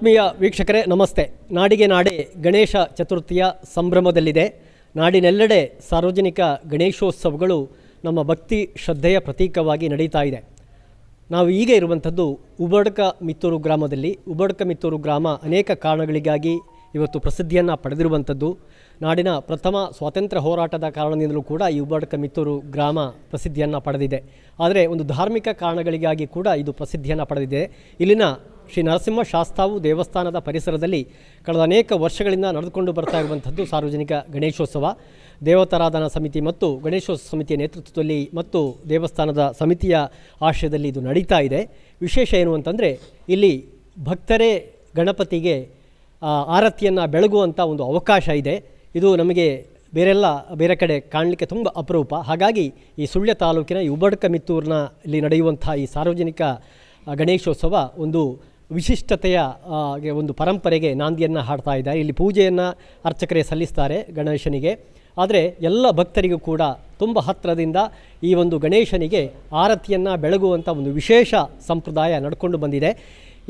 ಆತ್ಮೀಯ ವೀಕ್ಷಕರೇ, ನಮಸ್ತೆ. ನಾಡಿಗೆ ನಾಡೆ ಗಣೇಶ ಚತುರ್ಥಿಯ ಸಂಭ್ರಮದಲ್ಲಿದೆ. ನಾಡಿನೆಲ್ಲೆಡೆ ಸಾರ್ವಜನಿಕ ಗಣೇಶೋತ್ಸವಗಳು ನಮ್ಮ ಭಕ್ತಿ ಶ್ರದ್ಧೆಯ ಪ್ರತೀಕವಾಗಿ ನಡೀತಾ ಇದೆ. ನಾವು ಈಗ ಇರುವಂಥದ್ದು ಉಬಡ್ಕ ಮಿತ್ತೂರು ಗ್ರಾಮದಲ್ಲಿ. ಉಬಡ್ಕ ಮಿತ್ತೂರು ಗ್ರಾಮ ಅನೇಕ ಕಾರಣಗಳಿಗಾಗಿ ಇವತ್ತು ಪ್ರಸಿದ್ಧಿಯನ್ನು ಪಡೆದಿರುವಂಥದ್ದು. ನಾಡಿನ ಪ್ರಥಮ ಸ್ವಾತಂತ್ರ್ಯ ಹೋರಾಟದ ಕಾರಣದಿಂದಲೂ ಕೂಡ ಈ ಉಬಡ್ಕ ಮಿತ್ತೂರು ಗ್ರಾಮ ಪ್ರಸಿದ್ಧಿಯನ್ನು ಪಡೆದಿದೆ. ಆದರೆ ಒಂದು ಧಾರ್ಮಿಕ ಕಾರಣಗಳಿಗಾಗಿ ಕೂಡ ಇದು ಪ್ರಸಿದ್ಧಿಯನ್ನು ಪಡೆದಿದೆ. ಇಲ್ಲಿನ ಶ್ರೀ ನರಸಿಂಹ ಶಾಸ್ತಾವು ದೇವಸ್ಥಾನದ ಪರಿಸರದಲ್ಲಿ ಕಳೆದ ಅನೇಕ ವರ್ಷಗಳಿಂದ ನಡೆದುಕೊಂಡು ಬರ್ತಾ ಇರುವಂಥದ್ದು ಸಾರ್ವಜನಿಕ ಗಣೇಶೋತ್ಸವ. ದೇವತಾರಾಧನಾ ಸಮಿತಿ ಮತ್ತು ಗಣೇಶೋತ್ಸವ ಸಮಿತಿಯ ನೇತೃತ್ವದಲ್ಲಿ ಮತ್ತು ದೇವಸ್ಥಾನದ ಸಮಿತಿಯ ಆಶ್ರಯದಲ್ಲಿ ಇದು ನಡೀತಾ ಇದೆ. ವಿಶೇಷ ಏನು ಅಂತಂದರೆ ಇಲ್ಲಿ ಭಕ್ತರೇ ಗಣಪತಿಗೆ ಆರತಿಯನ್ನು ಬೆಳಗುವಂಥ ಒಂದು ಅವಕಾಶ ಇದೆ. ಇದು ನಮಗೆ ಬೇರೆಲ್ಲ ಬೇರೆ ಕಡೆ ಕಾಣಲಿಕ್ಕೆ ತುಂಬ ಅಪರೂಪ. ಹಾಗಾಗಿ ಈ ಸುಳ್ಯ ತಾಲೂಕಿನ ಈ ಉಬಡ್ಕ ಮಿತ್ತೂರಿನ ಇಲ್ಲಿ ನಡೆಯುವಂಥ ಈ ಸಾರ್ವಜನಿಕ ಗಣೇಶೋತ್ಸವ ಒಂದು ವಿಶಿಷ್ಟತೆಯ ಒಂದು ಪರಂಪರೆಗೆ ನಾಂದಿಯನ್ನು ಹಾಡ್ತಾ ಇದ್ದಾರೆ. ಇಲ್ಲಿ ಪೂಜೆಯನ್ನು ಅರ್ಚಕರೇ ಸಲ್ಲಿಸ್ತಾರೆ ಗಣೇಶನಿಗೆ. ಆದರೆ ಎಲ್ಲ ಭಕ್ತರಿಗೂ ಕೂಡ ತುಂಬ ಹತ್ತಿರದಿಂದ ಈ ಒಂದು ಗಣೇಶನಿಗೆ ಆರತಿಯನ್ನು ಬೆಳಗುವಂಥ ಒಂದು ವಿಶೇಷ ಸಂಪ್ರದಾಯ ನಡ್ಕೊಂಡು ಬಂದಿದೆ.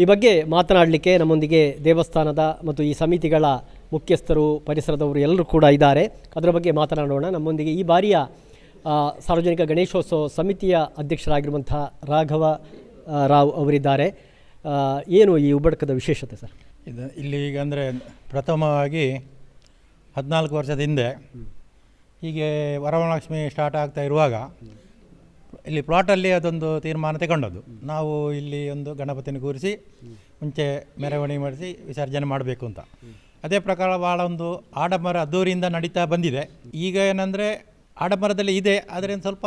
ಈ ಬಗ್ಗೆ ಮಾತನಾಡಲಿಕ್ಕೆ ನಮ್ಮೊಂದಿಗೆ ದೇವಸ್ಥಾನದ ಮತ್ತು ಈ ಸಮಿತಿಗಳ ಮುಖ್ಯಸ್ಥರು, ಪರಿಸರದವರು ಎಲ್ಲರೂ ಕೂಡ ಇದ್ದಾರೆ. ಅದರ ಬಗ್ಗೆ ಮಾತನಾಡೋಣ. ನಮ್ಮೊಂದಿಗೆ ಈ ಬಾರಿಯ ಸಾರ್ವಜನಿಕ ಗಣೇಶೋತ್ಸವ ಸಮಿತಿಯ ಅಧ್ಯಕ್ಷರಾಗಿರುವಂಥ ರಾಘವ ರಾವ್ ಅವರಿದ್ದಾರೆ. ಏನು ಈ ಉಬ್ಬಡ್ಕದ ವಿಶೇಷತೆ ಸರ್? ಇದು ಇಲ್ಲಿ ಈಗ ಅಂದರೆ ಪ್ರಥಮವಾಗಿ ಹದಿನಾಲ್ಕು ವರ್ಷದ ಹಿಂದೆ ಹೀಗೆ ವರಮಹಾಲಕ್ಷ್ಮಿ ಸ್ಟಾರ್ಟ್ ಆಗ್ತಾ ಇರುವಾಗ ಇಲ್ಲಿ ಪ್ಲಾಟಲ್ಲಿ ಅದೊಂದು ತೀರ್ಮಾನ ತಗೊಂಡದ್ದು. ನಾವು ಇಲ್ಲಿ ಒಂದು ಗಣಪತಿನ ಕೂರಿಸಿ ಮುಂಚೆ ಮೆರವಣಿಗೆ ಮಾಡಿಸಿ ವಿಸರ್ಜನೆ ಮಾಡಬೇಕು ಅಂತ. ಅದೇ ಪ್ರಕಾರ ಭಾಳ ಒಂದು ಆಡಂಬರ ಅದ್ದೂರಿಯಿಂದ ನಡೀತಾ ಬಂದಿದೆ. ಈಗ ಏನಂದರೆ ಆಡಂಬರದಲ್ಲಿ ಇದೆ ಆದರೆ ಸ್ವಲ್ಪ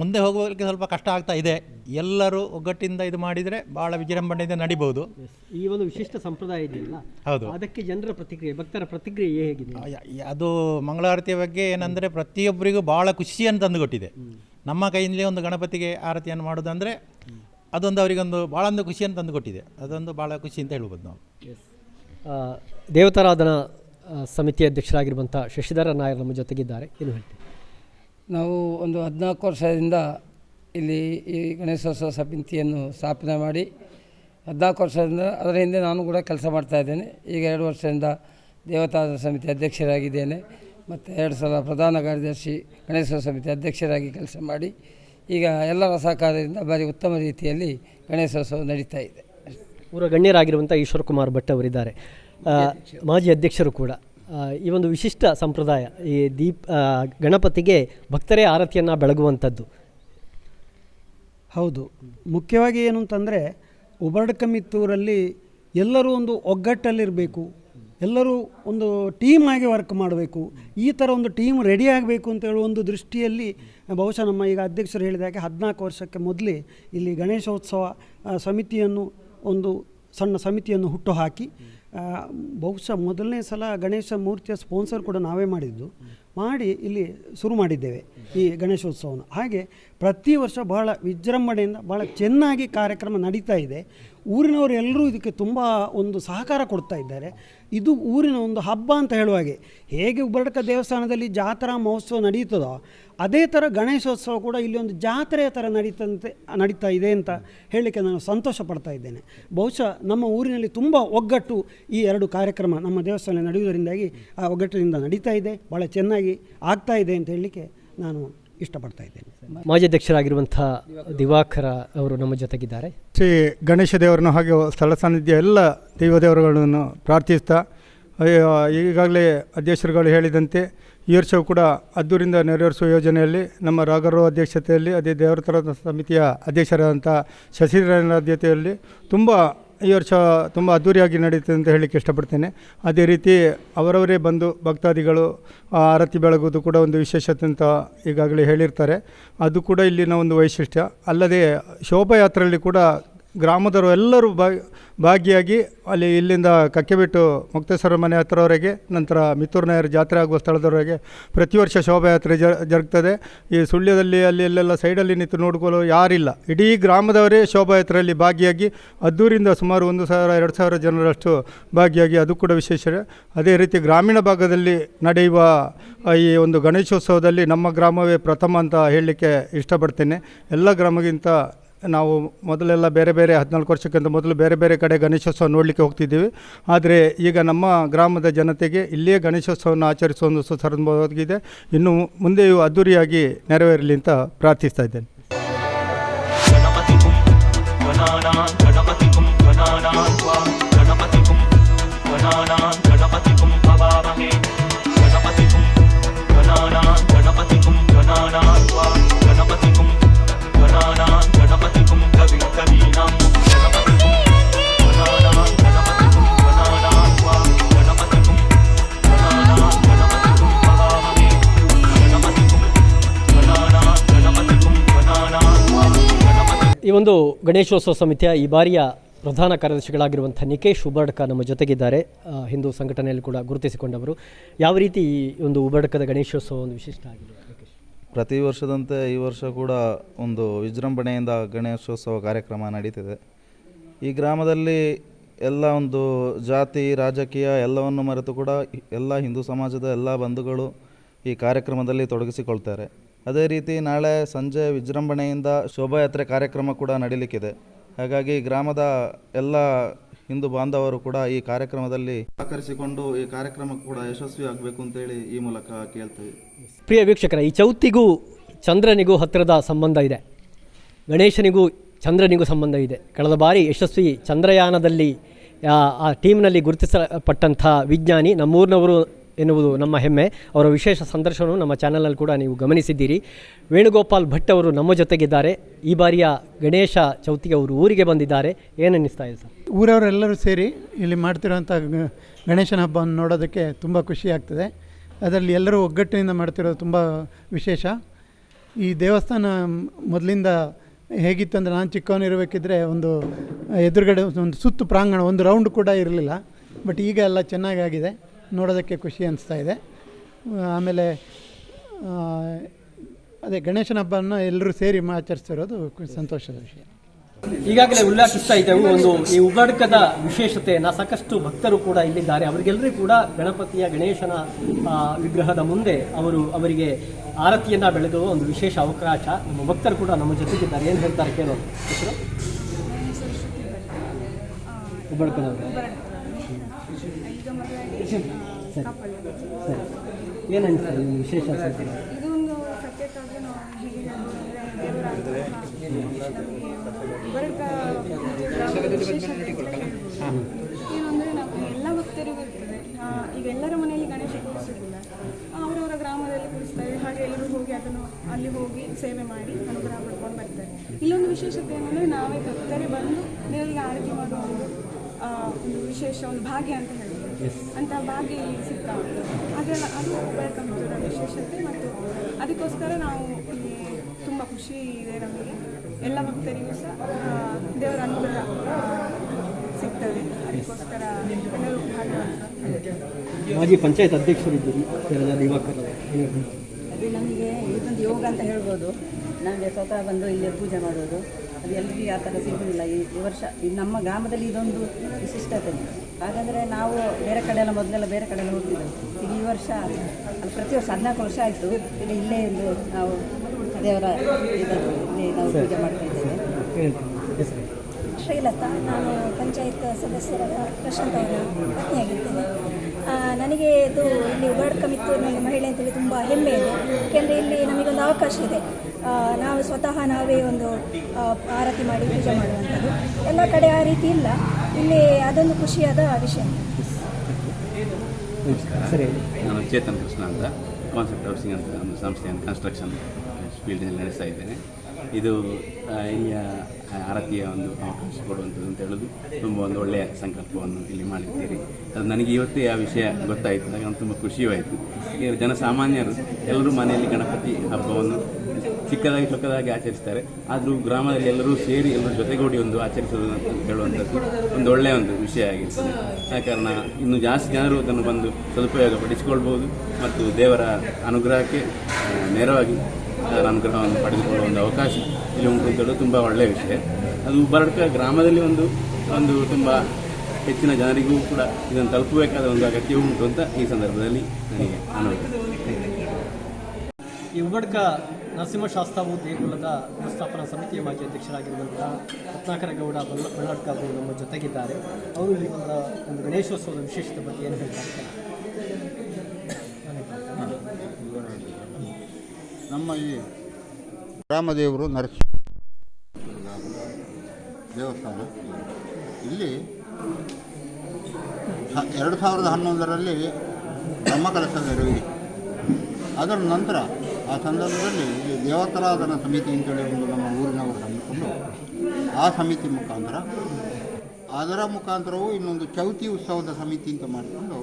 ಮುಂದೆ ಹೋಗೋದಕ್ಕೆ ಸ್ವಲ್ಪ ಕಷ್ಟ ಆಗ್ತಾ ಇದೆ. ಎಲ್ಲರೂ ಒಗ್ಗಟ್ಟಿಂದ ಇದು ಮಾಡಿದರೆ ಭಾಳ ವಿಜೃಂಭಣೆಯಿಂದ ನಡಿಬಹುದು. ಈ ಒಂದು ವಿಶಿಷ್ಟ ಸಂಪ್ರದಾಯ ಇದೆಯಲ್ಲ ಹೌದು. ಅದಕ್ಕೆ ಜನರ ಪ್ರತಿಕ್ರಿಯೆ ಭಕ್ತರ ಪ್ರತಿಕ್ರಿಯೆ ಹೇಗಿದೆ? ಅದು ಮಂಗಳಾರತಿಯ ಬಗ್ಗೆ ಏನಂದರೆ ಪ್ರತಿಯೊಬ್ಬರಿಗೂ ಭಾಳ ಖುಷಿಯನ್ನು ತಂದುಕೊಟ್ಟಿದೆ. ನಮ್ಮ ಕೈಯಿಂದಲೇ ಒಂದು ಗಣಪತಿಗೆ ಆರತಿಯನ್ನು ಮಾಡೋದಂದರೆ ಅದೊಂದು ಅವರಿಗೊಂದು ಭಾಳ ಒಂದು ಖುಷಿಯನ್ನು ತಂದುಕೊಟ್ಟಿದೆ. ಅದೊಂದು ಭಾಳ ಖುಷಿ ಅಂತ ಹೇಳ್ಬೋದು ನಾವು. ದೇವತಾರಾಧನಾ ಸಮಿತಿ ಅಧ್ಯಕ್ಷರಾಗಿರುವಂಥ ಶಶಿಧರ ನಾಯರ್ ನಮ್ಮ ಜೊತೆಗಿದ್ದಾರೆ. ಏನು ಹೇಳ್ತೀವಿ ನಾವು ಒಂದು ಹದಿನಾಲ್ಕು ವರ್ಷದಿಂದ ಇಲ್ಲಿ ಈ ಗಣೇಶೋತ್ಸವ ಸಮಿತಿಯನ್ನು ಸ್ಥಾಪನೆ ಮಾಡಿ ಹದಿನಾಲ್ಕು ವರ್ಷದಿಂದ ಅದರ ಹಿಂದೆ ನಾನು ಕೂಡ ಕೆಲಸ ಮಾಡ್ತಾ ಇದ್ದೇನೆ. ಈಗ ಎರಡು ವರ್ಷದಿಂದ ದೇವತಾ ಸಮಿತಿ ಅಧ್ಯಕ್ಷರಾಗಿದ್ದೇನೆ. ಮತ್ತು ಎರಡು ಸಲ ಪ್ರಧಾನ ಕಾರ್ಯದರ್ಶಿ ಗಣೇಶೋತ್ಸವ ಸಮಿತಿ ಅಧ್ಯಕ್ಷರಾಗಿ ಕೆಲಸ ಮಾಡಿ ಈಗ ಎಲ್ಲರ ಸಹಕಾರದಿಂದ ಭಾರಿ ಉತ್ತಮ ರೀತಿಯಲ್ಲಿ ಗಣೇಶೋತ್ಸವ ನಡೀತಾ ಇದೆ. ಊರ ಗಣ್ಯರಾಗಿರುವಂಥ ಈಶ್ವರ್ ಕುಮಾರ್ ಭಟ್ ಅವರಿದ್ದಾರೆ. ಮಾಜಿ ಅಧ್ಯಕ್ಷರು ಕೂಡ. ಈ ಒಂದು ವಿಶಿಷ್ಟ ಸಂಪ್ರದಾಯ ಈ ದೀಪ್ ಗಣಪತಿಗೆ ಭಕ್ತರೇ ಆರತಿಯನ್ನು ಬೆಳಗುವಂಥದ್ದು. ಹೌದು. ಮುಖ್ಯವಾಗಿ ಏನು ಅಂತಂದರೆ ಉಬರಡ್ಕಮಿತ್ತೂರಲ್ಲಿ ಎಲ್ಲರೂ ಒಂದು ಒಗ್ಗಟ್ಟಲ್ಲಿರಬೇಕು ಎಲ್ಲರೂ ಒಂದು ಟೀಮ್ ಆಗಿ ವರ್ಕ್ ಮಾಡಬೇಕು ಈ ಥರ ಒಂದು ಟೀಮ್ ರೆಡಿ ಆಗಬೇಕು ಅಂತ ಹೇಳುವ ಒಂದು ದೃಷ್ಟಿಯಲ್ಲಿ ಬಹುಶಃ ನಮ್ಮ ಈಗ ಅಧ್ಯಕ್ಷರು ಹೇಳಿದ ಹಾಗೆ ಹದಿನಾಲ್ಕು ವರ್ಷಕ್ಕೆ ಮೊದಲೇ ಇಲ್ಲಿ ಗಣೇಶೋತ್ಸವ ಸಮಿತಿಯನ್ನು ಒಂದು ಸಣ್ಣ ಸಮಿತಿಯನ್ನು ಹುಟ್ಟುಹಾಕಿ ಆ, ಬಹುಶಃ ಮೊದಲನೇ ಸಲ ಗಣೇಶ ಮೂರ್ತಿಯ ಸ್ಪಾನ್ಸರ್ ಕೂಡ ನಾವೇ ಮಾಡಿದ್ದು. ಮಾಡಿ ಇಲ್ಲಿ ಶುರು ಮಾಡಿದ್ದೇವೆ ಈ ಗಣೇಶೋತ್ಸವನ. ಹಾಗೆ ಪ್ರತಿ ವರ್ಷ ಬಹಳ ವಿಜೃಂಭಣೆಯಿಂದ ಭಾಳ ಚೆನ್ನಾಗಿ ಕಾರ್ಯಕ್ರಮ ನಡೀತಾ ಇದೆ. ಊರಿನವರು ಎಲ್ಲರೂ ಇದಕ್ಕೆ ತುಂಬ ಒಂದು ಸಹಕಾರ ಕೊಡ್ತಾ ಇದ್ದಾರೆ. ಇದು ಊರಿನ ಒಂದು ಹಬ್ಬ ಅಂತ ಹೇಳುವ ಹಾಗೆ. ಹೇಗೆ ಉಬರಡ್ಕ ದೇವಸ್ಥಾನದಲ್ಲಿ ಜಾತ್ರಾ ಮಹೋತ್ಸವ ನಡೆಯುತ್ತದೋ ಅದೇ ಥರ ಗಣೇಶೋತ್ಸವ ಕೂಡ ಇಲ್ಲಿ ಒಂದು ಜಾತ್ರೆಯ ಥರ ನಡೀತಂತೆ, ನಡೀತಾ ಇದೆ ಅಂತ ಹೇಳಲಿಕ್ಕೆ ನಾನು ಸಂತೋಷ ಪಡ್ತಾ ಇದ್ದೇನೆ. ಬಹುಶಃ ನಮ್ಮ ಊರಿನಲ್ಲಿ ತುಂಬ ಒಗ್ಗಟ್ಟು ಈ ಎರಡು ಕಾರ್ಯಕ್ರಮ ನಮ್ಮ ದೇವಸ್ಥಾನ ನಡೆಯುವುದರಿಂದಾಗಿ ಆ ಒಗ್ಗಟ್ಟಿನಿಂದ ನಡೀತಾ ಇದೆ ಭಾಳ ಚೆನ್ನಾಗಿ ಆಗ್ತಾ ಇದೆ ಅಂತ ಹೇಳಲಿಕ್ಕೆ ನಾನು ಇಷ್ಟಪಡ್ತಾ ಇದ್ದೇನೆ. ಮಾಜಿ ಅಧ್ಯಕ್ಷರಾಗಿರುವಂಥ ದಿವಾಕರ ಅವರು ನಮ್ಮ ಜೊತೆಗಿದ್ದಾರೆ. ಶ್ರೀ ಗಣೇಶ ದೇವರನ್ನು ಹಾಗೆ ಸ್ಥಳ ಸಾನ್ನಿಧ್ಯ ಎಲ್ಲ ದೈವದೇವರುಗಳನ್ನು ಪ್ರಾರ್ಥಿಸ್ತಾ ಈಗಾಗಲೇ ಅಧ್ಯಕ್ಷರುಗಳು ಹೇಳಿದಂತೆ ಈ ವರ್ಷವೂ ಕೂಡ ಅದ್ದೂರಿಂದ ನೆರವೇರಿಸುವ ಯೋಜನೆಯಲ್ಲಿ ನಮ್ಮ ರಾಗರು ಅಧ್ಯಕ್ಷತೆಯಲ್ಲಿ ಅದೇ ದೇವರ ಸಮಿತಿಯ ಅಧ್ಯಕ್ಷರಾದಂಥ ಶಶಿಧರನ ಅಧ್ಯತೆಯಲ್ಲಿ ತುಂಬ ಈ ವರ್ಷ ತುಂಬ ಅದ್ಧೂರಿಯಾಗಿ ನಡೀತದೆ ಅಂತ ಹೇಳಲಿಕ್ಕೆ ಇಷ್ಟಪಡ್ತೇನೆ. ಅದೇ ರೀತಿ ಅವರವರೇ ಬಂದು ಭಕ್ತಾದಿಗಳು ಆರತಿ ಬೆಳಗುವುದು ಕೂಡ ಒಂದು ವಿಶೇಷತೆ ಅಂತ ಈಗಾಗಲೇ ಹೇಳಿರ್ತಾರೆ. ಅದು ಕೂಡ ಇಲ್ಲಿನ ಒಂದು ವೈಶಿಷ್ಟ್ಯ. ಅಲ್ಲದೆ ಶೋಭಾಯಾತ್ರೆಯಲ್ಲಿ ಕೂಡ ಗ್ರಾಮದವರು ಎಲ್ಲರೂ ಭಾಗಿಯಾಗಿ ಅಲ್ಲಿ ಇಲ್ಲಿಂದ ಕಕ್ಕೆಬಿಟ್ಟು ಮುಕ್ತೇಶ್ವರ ಮನೆ ಹತ್ರವರೆಗೆ, ನಂತರ ಮಿತ್ತೂರು ಜಾತ್ರೆ ಆಗುವ ಸ್ಥಳದವರೆಗೆ ಪ್ರತಿ ವರ್ಷ ಶೋಭಾಯಾತ್ರೆ ಜರುಗ್ತದೆ. ಈ ಸುಳ್ಯದಲ್ಲಿ ಅಲ್ಲಿ ಅಲ್ಲೆಲ್ಲ ಸೈಡಲ್ಲಿ ನಿಂತು ನೋಡ್ಕೊಳ್ಳೋ ಯಾರಿಲ್ಲ. ಇಡೀ ಗ್ರಾಮದವರೇ ಶೋಭಾಯಾತ್ರೆಯಲ್ಲಿ ಭಾಗಿಯಾಗಿ ಅದ್ದೂರಿಂದ ಸುಮಾರು ಒಂದು ಸಾವಿರ, ಎರಡು ಸಾವಿರ ಜನರಷ್ಟು ಭಾಗಿಯಾಗಿ ಅದು ಕೂಡ ವಿಶೇಷ. ಅದೇ ರೀತಿ ಗ್ರಾಮೀಣ ಭಾಗದಲ್ಲಿ ನಡೆಯುವ ಈ ಒಂದು ಗಣೇಶೋತ್ಸವದಲ್ಲಿ ನಮ್ಮ ಗ್ರಾಮವೇ ಪ್ರಥಮ ಅಂತ ಹೇಳಲಿಕ್ಕೆ ಇಷ್ಟಪಡ್ತೇನೆ. ಎಲ್ಲ ಗ್ರಾಮಗಿಂತ ನಾವು ಮೊದಲೆಲ್ಲ ಬೇರೆ ಬೇರೆ ಹದಿನಾಲ್ಕು ವರ್ಷಕ್ಕಿಂತ ಮೊದಲು ಬೇರೆ ಬೇರೆ ಕಡೆ ಗಣೇಶೋತ್ಸವ ನೋಡಲಿಕ್ಕೆ ಹೋಗ್ತಿದ್ದೀವಿ. ಆದರೆ ಈಗ ನಮ್ಮ ಗ್ರಾಮದ ಜನತೆಗೆ ಇಲ್ಲಿಯೇ ಗಣೇಶೋತ್ಸವವನ್ನು ಆಚರಿಸುವ ಒಂದು ಸಂದರ್ಭವಾಗಿದೆ. ಇನ್ನು ಮುಂದೆಯೂ ಅದ್ದೂರಿಯಾಗಿ ನೆರವೇರಲಿ ಅಂತ ಪ್ರಾರ್ಥಿಸ್ತಾ ಇದ್ದೇನೆ. ಗಣಪತಿ ಒಂದು ಗಣೇಶೋತ್ಸವ ಸಮಿತಿಯ ಈ ಬಾರಿಯ ಪ್ರಧಾನ ಕಾರ್ಯದರ್ಶಿಗಳಾಗಿರುವಂಥ ನಿಕೇಶ್ ಉಬರ್ಡ್ಕ ನಮ್ಮ ಜೊತೆಗಿದ್ದಾರೆ. ಹಿಂದೂ ಸಂಘಟನೆಯಲ್ಲಿ ಕೂಡ ಗುರುತಿಸಿಕೊಂಡವರು. ಯಾವ ರೀತಿ ಈ ಒಂದು ಉಬರ್ಡ್ಕದ ಗಣೇಶೋತ್ಸವ ಒಂದು ವಿಶಿಷ್ಟ ಆಗಿದೆ ಪ್ರತಿ ವರ್ಷದಂತೆ ಈ ವರ್ಷ ಕೂಡ ಒಂದು ವಿಜೃಂಭಣೆಯಿಂದ ಗಣೇಶೋತ್ಸವ ಕಾರ್ಯಕ್ರಮ ನಡೀತಿದೆ. ಈ ಗ್ರಾಮದಲ್ಲಿ ಎಲ್ಲ ಒಂದು ಜಾತಿ, ರಾಜಕೀಯ ಎಲ್ಲವನ್ನು ಮರೆತು ಕೂಡ ಎಲ್ಲ ಹಿಂದೂ ಸಮಾಜದ ಎಲ್ಲ ಬಂಧುಗಳು ಈ ಕಾರ್ಯಕ್ರಮದಲ್ಲಿ ತೊಡಗಿಸಿಕೊಳ್ತಾರೆ. ಅದೇ ರೀತಿ ನಾಳೆ ಸಂಜೆ ವಿಜೃಂಭಣೆಯಿಂದ ಶೋಭಾಯಾತ್ರೆ ಕಾರ್ಯಕ್ರಮ ಕೂಡ ನಡೀಲಿಕ್ಕಿದೆ. ಹಾಗಾಗಿ ಗ್ರಾಮದ ಎಲ್ಲ ಹಿಂದೂ ಬಾಂಧವರು ಕೂಡ ಈ ಕಾರ್ಯಕ್ರಮದಲ್ಲಿ ಸಹಕರಿಸಿಕೊಂಡು ಈ ಕಾರ್ಯಕ್ರಮ ಕೂಡ ಯಶಸ್ವಿ ಆಗಬೇಕು ಅಂತೇಳಿ ಈ ಮೂಲಕ ಕೇಳ್ತೇವೆ. ಪ್ರಿಯ ವೀಕ್ಷಕರ, ಈ ಚೌತಿಗೂ ಚಂದ್ರನಿಗೂ ಹತ್ತಿರದ ಸಂಬಂಧ ಇದೆ. ಗಣೇಶನಿಗೂ ಚಂದ್ರನಿಗೂ ಸಂಬಂಧ ಇದೆ. ಕಳೆದ ಬಾರಿ ಯಶಸ್ವಿ ಚಂದ್ರಯಾನದಲ್ಲಿ, ಆ ಟೀಮ್ನಲ್ಲಿ ಗುರುತಿಸಲ್ಪಟ್ಟಂಥ ವಿಜ್ಞಾನಿ ನಮ್ಮೂರಿನವರು ಎನ್ನುವುದು ನಮ್ಮ ಹೆಮ್ಮೆ. ಅವರ ವಿಶೇಷ ಸಂದರ್ಶನವನ್ನು ನಮ್ಮ ಚಾನಲ್ನಲ್ಲಿ ಕೂಡ ನೀವು ಗಮನಿಸಿದ್ದೀರಿ. ವೇಣುಗೋಪಾಲ್ ಭಟ್ ಅವರು ನಮ್ಮ ಜೊತೆಗಿದ್ದಾರೆ. ಈ ಬಾರಿಯ ಗಣೇಶ ಚೌತಿಗೆ ಅವರು ಊರಿಗೆ ಬಂದಿದ್ದಾರೆ. ಏನನ್ನಿಸ್ತಾ ಇದೆ ಸರ್? ಊರವರೆಲ್ಲರೂ ಸೇರಿ ಇಲ್ಲಿ ಮಾಡ್ತಿರೋಂಥ ಗಣೇಶನ ಹಬ್ಬವನ್ನು ನೋಡೋದಕ್ಕೆ ತುಂಬ ಖುಷಿ ಆಗ್ತದೆ. ಅದರಲ್ಲಿ ಎಲ್ಲರೂ ಒಗ್ಗಟ್ಟಿನಿಂದ ಮಾಡ್ತಿರೋದು ತುಂಬ ವಿಶೇಷ. ಈ ದೇವಸ್ಥಾನ ಮೊದಲಿಂದ ಹೇಗಿತ್ತು ಅಂದರೆ ನಾನು ಚಿಕ್ಕವನಿರಬೇಕಿದ್ರೆ ಒಂದು ಎದುರುಗಡೆ ಒಂದು ಸುತ್ತು ಪ್ರಾಂಗಣ, ಒಂದು ರೌಂಡ್ ಕೂಡ ಇರಲಿಲ್ಲ. ಬಟ್ ಈಗ ಎಲ್ಲ ಚೆನ್ನಾಗಿ ಆಗಿದೆ. ನೋಡೋದಕ್ಕೆ ಖುಷಿ ಅನಿಸ್ತಾ ಇದೆ. ಆಮೇಲೆ ಅದೇ ಗಣೇಶನ ಹಬ್ಬನ ಎಲ್ಲರೂ ಸೇರಿ ಆಚರಿಸ್ತಿರೋದು ಸಂತೋಷದ ವಿಷಯ. ಈಗಾಗಲೇ ಉಲ್ಲಾಸಿಸ್ತಾ ಇದ್ದೆವು. ಒಂದು ಈ ಉಗಾಡಕದ ವಿಶೇಷತೆಯನ್ನು ಸಾಕಷ್ಟು ಭಕ್ತರು ಕೂಡ ಇಲ್ಲಿದ್ದಾರೆ. ಅವರಿಗೆಲ್ಲರಿಗೂ ಕೂಡ ಗಣಪತಿಯ ಗಣೇಶನ ವಿಗ್ರಹದ ಮುಂದೆ ಅವರು ಅವರಿಗೆ ಆರತಿಯನ್ನು ಬೆಳೆದು ಒಂದು ವಿಶೇಷ ಅವಕಾಶ ನಮ್ಮ ಭಕ್ತರು ಕೂಡ ನಮ್ಮ ಜೊತೆಗಿದ್ದಾರೆ. ಏನು ಹೇಳ್ತಾರೆ ಕೇಳೋ ಉಬರ್ಕನವರು ಸರಿ. ಸರಿ ಏನು ಅನಿಸ್ತದೆ ಒಂದು ವಿಶೇಷ ಸಂಖ್ಯೆ ಇದೊಂದು ಸತ್ಯಕ್ಕಾಗಿ ನಾವು ಹೀಗೆ ದೇವರ ನಮಗೆ ನಾವು ಎಲ್ಲ ಭಕ್ತರಿಗೂ ಇರ್ತದೆ ಈಗ ಎಲ್ಲರ ಮನೆಯಲ್ಲಿ ಗಣೇಶ ಕೂರಿಸೋದಿಲ್ಲ ಅವರವರ ಗ್ರಾಮದಲ್ಲಿ ಕೂರಿಸ್ತಾರೆ ಹಾಗೆ ಎಲ್ಲರೂ ಹೋಗಿ ಅದನ್ನು ಅಲ್ಲಿ ಹೋಗಿ ಸೇವೆ ಮಾಡಿ ಅನುಗ್ರಹ ಪಡ್ಕೊಂಡು ಬರ್ತಾರೆ ಇಲ್ಲೊಂದು ವಿಶೇಷತೆ ಏನಂದರೆ ನಾವೇ ಭಕ್ತರೇ ಬಂದು ದೇವರಿಗೆ ಆರತಿ ಮಾಡುವ ಒಂದು ಆ, ಒಂದು ವಿಶೇಷ ಒಂದು ಭಾಗ್ಯ ಅಂತ ಅಂತ ಭಾಗ್ಯ ಇಲ್ಲಿ ಸಿಗ್ತಾ ಉಂಟು. ಅದೆಲ್ಲ ಅದು ಬೆಳ್ಕೊಂಬಿಟ್ಟಿರೋ ವಿಶೇಷತೆ ಮತ್ತು ಅದಕ್ಕೋಸ್ಕರ ನಾವು ಇಲ್ಲಿ ತುಂಬ ಖುಷಿ ಇದೆ ನಮಗೆ. ಎಲ್ಲ ಭಕ್ತರಿಗೂ ಸಹ ದೇವರ ಅನುಗ್ರಹ ಸಿಗ್ತದೆ. ಅದಕ್ಕೋಸ್ಕರ ಎಲ್ಲರೂ ಮಾಜಿ ಪಂಚಾಯತ್ ಅಧ್ಯಕ್ಷರಿದ್ದೀರಿ ಹೇಳ್ತೀರಿ? ಅದು ನಮಗೆ ಇದೊಂದು ಯೋಗ ಅಂತ ಹೇಳ್ಬೋದು. ನಮಗೆ ಸ್ವತಃ ಬಂದು ಇಲ್ಲಿ ಪೂಜೆ ಮಾಡೋದು. ಅದು ಎಲ್ಲರಿಗೂ ಆ ಥರ ಸಿಗೋದಿಲ್ಲ. ಈ ವರ್ಷ ನಮ್ಮ ಗ್ರಾಮದಲ್ಲಿ ಇದೊಂದು ವಿಶಿಷ್ಟತೆ. ಹಾಗಾದರೆ ನಾವು ಬೇರೆ ಕಡೆ ಎಲ್ಲ ಮೊದಲೆಲ್ಲ ಬೇರೆ ಕಡೆ ಎಲ್ಲ ಹೋಗ್ತಿದ್ದೆವು. ಈಗ ಈ ವರ್ಷ ಅಲ್ಲಿ ಪ್ರತಿ ವರ್ಷ ಹದಿನಾಲ್ಕು ವರ್ಷ ಆಯಿತು. ಇಲ್ಲಿ ಇಲ್ಲೇ ಒಂದು ನಾವು ದೇವರ ಇದನ್ನು ಇಲ್ಲಿ ನಾವು ಪೂಜೆ ಮಾಡ್ತಾ ಇದ್ದೇವೆ. ಶ್ರೀಲತಾ ನಾನು ಪಂಚಾಯತ್ ಸದಸ್ಯರಾದ ಪ್ರಶಾಂತ್ ಅವರ ಪತ್ನಿಯಾಗಿದ್ದೇನೆ ನನಗೆ ಇದು ಇಲ್ಲಿ ಉಬಾಡ್ ಕಮಿತ್ತೂರಿನಲ್ಲಿ ಮಹಿಳೆ ಅಂತೇಳಿ ತುಂಬ ಹೆಮ್ಮೆ ಇದೆ. ಏಕೆಂದರೆ ಇಲ್ಲಿ ನಮಗೊಂದು ಅವಕಾಶ ಇದೆ. ನಾವು ಸ್ವತಃ ನಾವೇ ಒಂದು ಆ, ಆರತಿ ಮಾಡಿ ಪೂಜೆ ಮಾಡುವಂಥದ್ದು. ಎಲ್ಲ ಕಡೆ ಆ ರೀತಿ ಇಲ್ಲ. ಇಲ್ಲಿ ಅದೊಂದು ಖುಷಿಯಾದ ವಿಷಯ. ಸರಿ. ನಾನು ಚೇತನ್ ಕೃಷ್ಣ ಅಂತ ಕಾನ್ಸೆಪ್ಟ್ ಹೌಸಿಂಗ್ ಅಂತ ಒಂದು ಸಂಸ್ಥೆಯನ್ನು ಕನ್ಸ್ಟ್ರಕ್ಷನ್ ಫೀಲ್ಡ್ನಲ್ಲಿ ನಡೆಸ್ತಾ ಇದ್ದೇನೆ. ಇದು ಇಲ್ಲಿಯ ಆರತಿಯ ಒಂದು ಅವಕಾಶ ಕೊಡುವಂಥದ್ದು ಅಂತ ಹೇಳೋದು. ತುಂಬ ಒಂದು ಒಳ್ಳೆಯ ಸಂಕಲ್ಪವನ್ನು ಇಲ್ಲಿ ಮಾಡಿದ್ದೀರಿ. ಅದು ನನಗೆ ಇವತ್ತೇ ಆ ವಿಷಯ ಗೊತ್ತಾಯಿತು. ನನಗೆ ನಾನು ತುಂಬ ಖುಷಿಯೂ ಆಯಿತು ಜನಸಾಮಾನ್ಯರು, ಎಲ್ಲರೂ ಮನೆಯಲ್ಲಿ ಗಣಪತಿ ಹಬ್ಬವನ್ನು ಚಿಕ್ಕದಾಗಿ ಚೊಕ್ಕದಾಗಿ ಆಚರಿಸ್ತಾರೆ. ಆದರೂ ಗ್ರಾಮದಲ್ಲಿ ಎಲ್ಲರೂ ಸೇರಿ ಎಲ್ಲರೂ ಜೊತೆಗೂಡಿ ಒಂದು ಆಚರಿಸೋದು ಅಂತ ಹೇಳುವಂಥದ್ದು ಒಂದು ಒಳ್ಳೆಯ ಒಂದು ವಿಷಯ ಆಗಿರ್ತದೆ. ಆ ಕಾರಣ ಇನ್ನು ಜಾಸ್ತಿ ಜನರು ಅದನ್ನು ಬಂದು ಸದುಪಯೋಗ ಪಡಿಸಿಕೊಳ್ಬೋದು ಮತ್ತು ದೇವರ ಅನುಗ್ರಹಕ್ಕೆ ನೇರವಾಗಿ ಅದರ ಅನುಗ್ರಹವನ್ನು ಪಡೆದುಕೊಳ್ಳುವ ಒಂದು ಅವಕಾಶ ಇಲ್ಲಿ ಉಂಟು ಅಂತ ಹೇಳೋದು ತುಂಬ ಒಳ್ಳೆಯ ವಿಷಯ. ಅದು ಬರಡ್ಕ ಗ್ರಾಮದಲ್ಲಿ ಒಂದು ಒಂದು ತುಂಬ ಹೆಚ್ಚಿನ ಜನರಿಗೂ ಕೂಡ ಇದನ್ನು ತಲುಪಬೇಕಾದ ಒಂದು ಅಗತ್ಯವೂ ಉಂಟು ಅಂತ ಈ ಸಂದರ್ಭದಲ್ಲಿ ನನಗೆ ಅನುಭವ. ಈ ಉಗಡ್ಕ ನರಸಿಂಹಶಾಸ್ತಾವು ದೇಗುಲದ ವ್ಯವಸ್ಥಾಪನಾ ಸಮಿತಿಯ ಮಾಜಿ ಅಧ್ಯಕ್ಷರಾಗಿರುವಂತಹ ರತ್ನಾಕರ ಗೌಡ ಬಲ್ಲ ಬಳ್ಳಾಡ್ಕ ಅವರು ನಮ್ಮ ಜೊತೆಗಿದ್ದಾರೆ. ಅವರು ಇಲ್ಲಿ ಒಂದು ಒಂದು ಗಣೇಶೋತ್ಸವದ ವಿಶೇಷತೆ ಬಗ್ಗೆ ಏನು ಹೇಳ್ತಾರೆ? ನಮ್ಮ ಈ ರಾಮದೇವರು ನರಸಿಂಹ ದೇವಸ್ಥಾನ. ಇಲ್ಲಿ ಎರಡು ಸಾವಿರದ ಹನ್ನೊಂದರಲ್ಲಿ ಬ್ರಹ್ಮಕಲಶ ನೆರವಿ ಅದರ ನಂತರ ಆ ಸಂದರ್ಭದಲ್ಲಿ ಈ ಸಮಿತಿ ಅಂತೇಳಿ ಒಂದು ನಮ್ಮ ಊರಿನವರು ಹಮ್ಮಿಕೊಂಡು ಆ ಸಮಿತಿ ಮುಖಾಂತರ ಅದರ ಮುಖಾಂತರವು ಇನ್ನೊಂದು ಚೌತಿ ಉತ್ಸವದ ಸಮಿತಿ ಅಂತ ಮಾಡಿಕೊಂಡು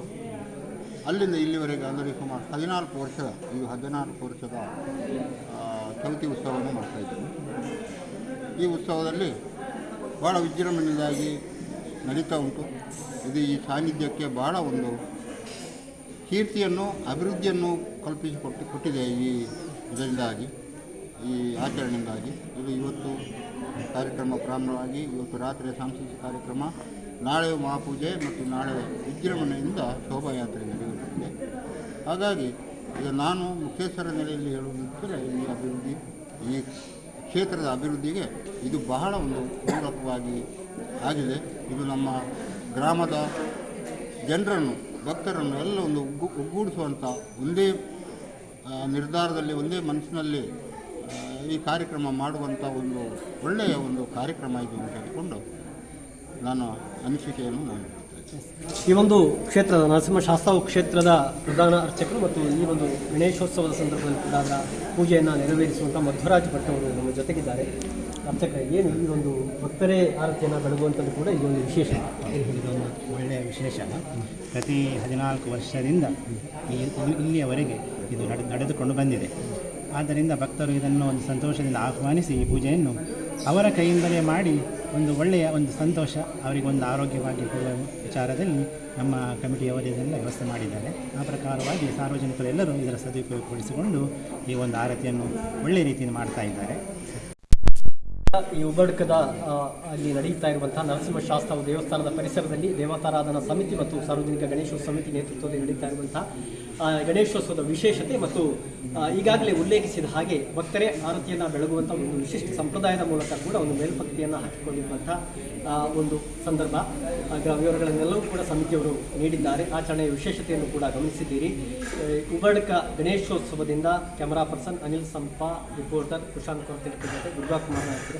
ಅಲ್ಲಿಂದ ಇಲ್ಲಿವರೆಗೆ ಅಂದರೆ ಸುಮಾರು ಹದಿನಾಲ್ಕು ವರ್ಷದ ಈ ಹದಿನಾಲ್ಕು ವರ್ಷದ ಚೌತಿ ಉತ್ಸವವನ್ನು ಮಾಡ್ತಾಯಿದ್ದೇವೆ ಈ ಉತ್ಸವದಲ್ಲಿ ಭಾಳ ವಿಜೃಂಭಣೆಯಿಂದಾಗಿ ನಡೀತಾ ಉಂಟು. ಇದು ಈ ಸಾನ್ನಿಧ್ಯಕ್ಕೆ ಭಾಳ ಒಂದು ಕೀರ್ತಿಯನ್ನು, ಅಭಿವೃದ್ಧಿಯನ್ನು ಕಲ್ಪಿಸಿ ಕೊಟ್ಟು, ಕೊಟ್ಟಿದೆ ಈ ಇದರಿಂದಾಗಿ, ಈ ಆಚರಣೆಯಿಂದಾಗಿ. ಇದು ಇವತ್ತು ಕಾರ್ಯಕ್ರಮ ಪ್ರಾರಂಭವಾಗಿ, ಇವತ್ತು ರಾತ್ರಿ ಸಾಂಸ್ಕೃತಿಕ ಕಾರ್ಯಕ್ರಮ, ನಾಳೆ ಮಹಾಪೂಜೆ ಮತ್ತು ನಾಳೆ ವಿಜೃಂಭಣೆಯಿಂದ ಶೋಭಾಯಾತ್ರೆ ನಡೆಯುತ್ತದೆ. ಹಾಗಾಗಿ, ಈಗ ನಾನು ಮುಖೇಶ್ವರ ನೆಲೆಯಲ್ಲಿ ಹೇಳುವುದಕ್ಕೆ ಈ ಅಭಿವೃದ್ಧಿ, ಈ ಕ್ಷೇತ್ರದ ಅಭಿವೃದ್ಧಿಗೆ ಇದು ಬಹಳ ಒಂದು ಪೂರಕವಾಗಿ ಆಗಿದೆ. ಇದು ನಮ್ಮ ಗ್ರಾಮದ ಜನರನ್ನು ಭಕ್ತರನ್ನು ಎಲ್ಲ ಒಂದು ಒಗ್ಗು ಒಗ್ಗೂಡಿಸುವಂಥ ಒಂದೇ ನಿರ್ಧಾರದಲ್ಲಿ ಒಂದೇ ಮನಸ್ಸಿನಲ್ಲಿ ಈ ಕಾರ್ಯಕ್ರಮ ಮಾಡುವಂಥ ಒಂದು ಒಳ್ಳೆಯ ಒಂದು ಕಾರ್ಯಕ್ರಮ ಇದು ಅಂತ ಹೇಳಿಕೊಂಡು ನಾನು ಅನಿಸಿಕೆಯನ್ನು ನಾನು ಈ ಒಂದು ಕ್ಷೇತ್ರದ ನರಸಿಂಹಶಾಸ್ತಾವು ಕ್ಷೇತ್ರದ ಪ್ರಧಾನ ಅರ್ಚಕರು ಮತ್ತು ಈ ಒಂದು ಗಣೇಶೋತ್ಸವದ ಸಂದರ್ಭದಲ್ಲಿ ಕೂಡ ಅದರ ಪೂಜೆಯನ್ನು ನೆರವೇರಿಸುವಂಥ ಮಧ್ವರಾಜ್ ಭಟ್ ಅವರು ನಮ್ಮ ಜೊತೆಗಿದ್ದಾರೆ. ಅರ್ಚಕ ಏನು ಈ ಒಂದು ಭಕ್ತರೇ ಆರತಿಯನ್ನು ಬೆಳಗುವಂಥದ್ದು ಕೂಡ ಇದೊಂದು ವಿಶೇಷ ಏನು ಹೇಳಿದ್ರು ಇದೊಂದು ಒಳ್ಳೆಯ ವಿಶೇಷ ಪ್ರತಿ ಹದಿನಾಲ್ಕು ವರ್ಷದಿಂದ ಈ ಇಲ್ಲಿಯವರೆಗೆ ಇದು ನಡೆ, ನಡೆದುಕೊಂಡು ಬಂದಿದೆ. ಆದ್ದರಿಂದ ಭಕ್ತರು ಇದನ್ನು ಒಂದು ಸಂತೋಷದಿಂದ ಆಹ್ವಾನಿಸಿ ಈ ಪೂಜೆಯನ್ನು ಅವರ ಕೈಯಿಂದಲೇ ಮಾಡಿ ಒಂದು ಒಳ್ಳೆಯ ಒಂದು ಸಂತೋಷ ಅವರಿಗೆ ಒಂದು ಆರೋಗ್ಯವಾಗಿ ಕೊಡುವ ವಿಚಾರದಲ್ಲಿ ನಮ್ಮ ಕಮಿಟಿಯವರು ಇದನ್ನು ವ್ಯವಸ್ಥೆ ಮಾಡಿದ್ದಾರೆ. ಆ ಪ್ರಕಾರವಾಗಿ ಸಾರ್ವಜನಿಕರೆಲ್ಲರೂ ಇದರ ಸದುಪಯೋಗಪಡಿಸಿಕೊಂಡು ಈ ಒಂದು ಆರತಿಯನ್ನು ಒಳ್ಳೆಯ ರೀತಿಯಲ್ಲಿ ಮಾಡ್ತಾ ಇದ್ದಾರೆ. ಈ ಉಬಡ್ಕದ ಅಲ್ಲಿ ನಡೆಯುತ್ತಾ ಇರುವಂತಹ ನರಸಿಂಹಶಾಸ್ತ್ರ ದೇವಸ್ಥಾನದ ಪರಿಸರದಲ್ಲಿ ದೇವತಾರಾಧನಾ ಸಮಿತಿ ಮತ್ತು ಸಾರ್ವಜನಿಕ ಗಣೇಶೋತ್ಸವ ಸಮಿತಿ ನೇತೃತ್ವದಲ್ಲಿ ನಡೀತಾ ಇರುವಂತಹ ಗಣೇಶೋತ್ಸವದ ವಿಶೇಷತೆ ಮತ್ತು ಈಗಾಗಲೇ ಉಲ್ಲೇಖಿಸಿದ ಹಾಗೆ ಭಕ್ತರೇ ಆರತಿಯನ್ನು ಬೆಳಗುವಂಥ ಒಂದು ವಿಶಿಷ್ಟ ಸಂಪ್ರದಾಯದ ಮೂಲಕ ಕೂಡ ಒಂದು ಮೇಲ್ಪಕ್ತಿಯನ್ನು ಹಾಕಿಕೊಂಡಿರುವಂಥ ಒಂದು ಸಂದರ್ಭ. ವಿವರಗಳನ್ನೆಲ್ಲವೂ ಕೂಡ ಸಮಿತಿಯವರು ನೀಡಿದ್ದಾರೆ. ಆಚರಣೆಯ ವಿಶೇಷತೆಯನ್ನು ಕೂಡ ಗಮನಿಸಿದ್ದೀರಿ. ಉಬಡ್ಕ ಗಣೇಶೋತ್ಸವದಿಂದ camera person Anil Sampa, reporter Prashanth Kumar ಜೊತೆ ದುರ್ಗಾ ಕುಮಾರ್ ನಾಯಕರ.